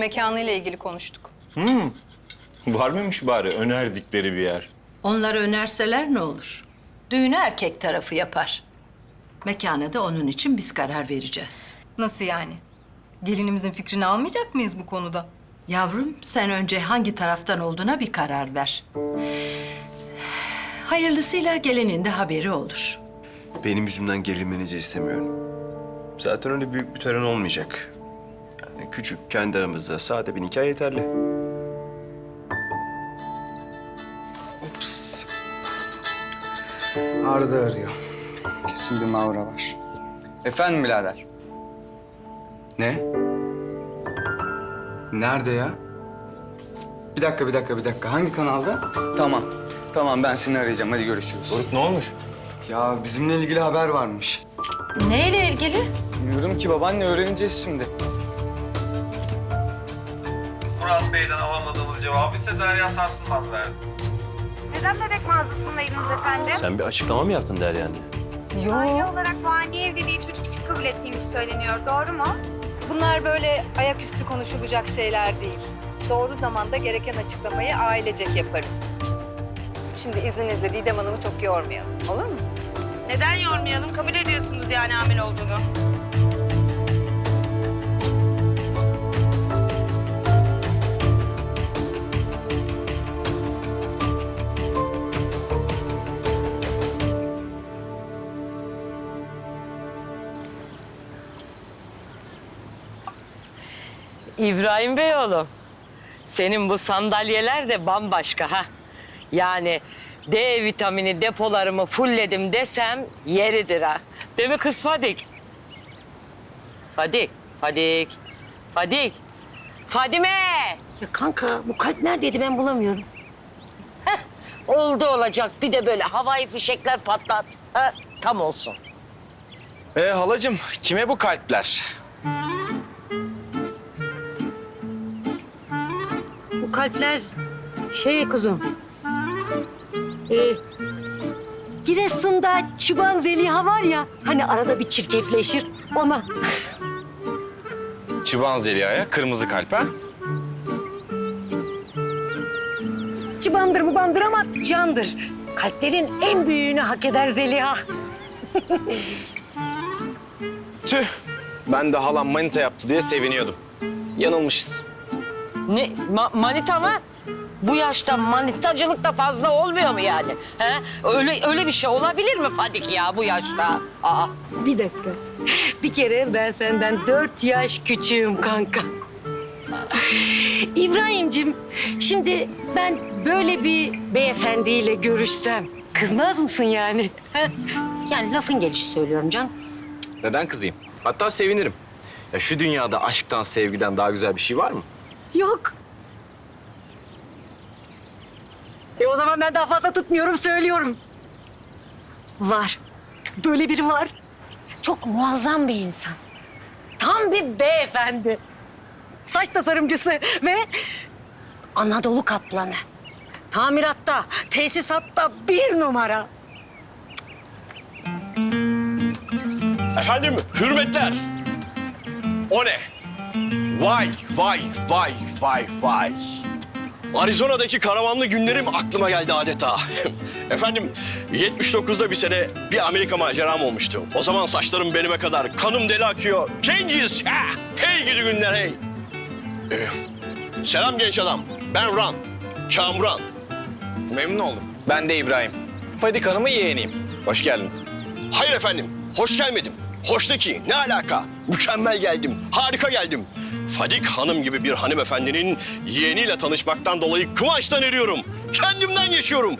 mekanıyla ilgili konuştuk. Var mıymış bari önerdikleri bir yer? Onları önerseler ne olur? Düğünü erkek tarafı yapar. Mekana da onun için biz karar vereceğiz. Nasıl yani? Gelinimizin fikrini almayacak mıyız bu konuda? Yavrum sen önce hangi taraftan olduğuna bir karar ver. Hayırlısıyla gelinin de haberi olur. Benim yüzümden gerilmenizi istemiyorum. Zaten öyle büyük bir tören olmayacak. Küçük, kendi aramızda sade bir nikah yeterli. Ups. Arda arıyor. Kesin bir mavra var. Efendim birader? Ne? Nerede ya? Bir dakika, bir dakika, bir dakika. Hangi kanalda? Tamam. Tamam, ben seni arayacağım. Hadi görüşürüz. Ne olmuş? Ya bizimle ilgili haber varmış. Neyle ilgili? Bilmiyorum ki babaanne öğreneceğiz şimdi. Murat Bey'den alamadığımız cevabı ise Derya Sarsılmaz verdi. Neden bebek mağazasındaydınız efendim? Sen bir açıklama mı yaptın Derya anne? Aile olarak fani evliliği çocuk için kabul ettiğimiz söyleniyor. Doğru mu? Bunlar böyle ayaküstü konuşulacak şeyler değil. Doğru zamanda gereken açıklamayı ailecek yaparız. Şimdi izninizle Didem Hanım'ı çok yormayalım. Olur mu? Neden yormayalım? Kabul ediyorsunuz yani hamile olduğunu. İbrahim Bey oğlum. Senin bu sandalyeler de bambaşka ha. Yani D vitamini depolarımı fullledim desem yeridir ha. Değil mi kız Fadik? Fadik, Fadik, Fadik. Fadime! Ya kanka bu kalp neredeydi ben bulamıyorum. Oldu olacak bir de böyle havai fişekler patlat. Ha, tam olsun. E halacığım kime bu kalpler? Kalpler şey kuzum. Ee, Giresun'da Çıban Zeliha var ya hani arada bir çirkefleşir ona. Çıban Zeliha'ya kırmızı kalp ha? Çıbandır bu bandır ama candır. Kalplerin en büyüğünü hak eder Zeliha. Tüh. Ben de halam manita yaptı diye seviniyordum. Yanılmışız. Ne ma- manita mı? Bu yaşta manitacılık da fazla olmuyor mu yani? He? Öyle öyle bir şey olabilir mi Fadik ya bu yaşta? Aa. Bir dakika. Bir kere ben senden dört yaş küçüğüm kanka. İbrahim'cim şimdi ben böyle bir beyefendiyle görüşsem kızmaz mısın yani? Yani lafın gelişi söylüyorum can. Neden kızayım? Hatta sevinirim. Ya şu dünyada aşktan, sevgiden daha güzel bir şey var mı? Yok. E o zaman ben daha fazla tutmuyorum söylüyorum. Var. Böyle biri var. Çok muazzam bir insan. Tam bir beyefendi. Saç tasarımcısı ve Anadolu kaplanı. Tamiratta, tesisatta bir numara. Efendim, hürmetler. O ne? Vay, vay, vay, vay, vay. Arizona'daki karavanlı günlerim aklıma geldi adeta. Efendim, 79'da bir sene bir Amerika maceram olmuştu. O zaman saçlarım belime kadar, kanım deli akıyor. Genciz, ha! Hey gidi günler hey. Ee, selam genç adam, ben Ran, Kamuran. Memnun oldum. Ben de İbrahim. Fadik Hanım'ın yeğeniyim. Hoş geldiniz. Hayır efendim, hoş gelmedim. Hoş de ne alaka? Mükemmel geldim, harika geldim. Fadik Hanım gibi bir hanımefendinin yeğeniyle tanışmaktan dolayı kıvançtan eriyorum. Kendimden yaşıyorum.